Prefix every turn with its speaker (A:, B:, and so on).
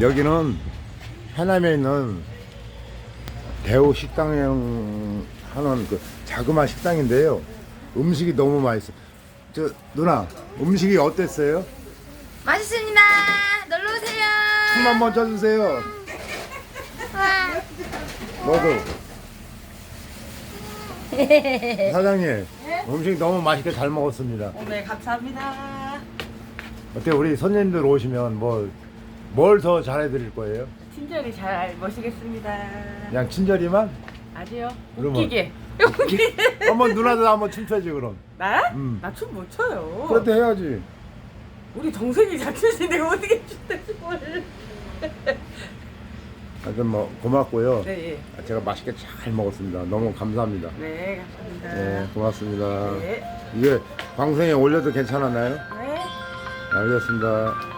A: 여기는 해남에 있는 대우 식당형 하는 그 자그마한 식당인데요. 음식이 너무 맛있어. 저 누나 음식이 어땠어요?
B: 맛있습니다. 놀러 오세요.
A: 춤 한번 춰주세요. 너도. 사장님 음식 너무 맛있게 잘 먹었습니다.
C: 네, 감사합니다.
A: 어때 우리 손님들 오시면 뭐 뭘 더 잘해드릴 거예요?
C: 친절히 잘 모시겠습니다.
A: 그냥 친절히만?
C: 아니요.
A: 그러면-
C: 웃기게.
A: 한번 누나도 한번 춤춰지 그럼.
C: 나?
A: 음.
C: 나 춤 못 춰요.
A: 그렇게 해야지.
C: 우리 동생이 잘 추시는데 어떻게 춘다 춤을.
A: 하여튼 뭐 고맙고요.
C: 네, 예.
A: 제가 맛있게 잘 먹었습니다. 너무 감사합니다.
C: 네, 감사합니다.
A: 네, 고맙습니다.
C: 네.
A: 이게 방송에 올려도 괜찮았나요?
C: 네.
A: 알겠습니다.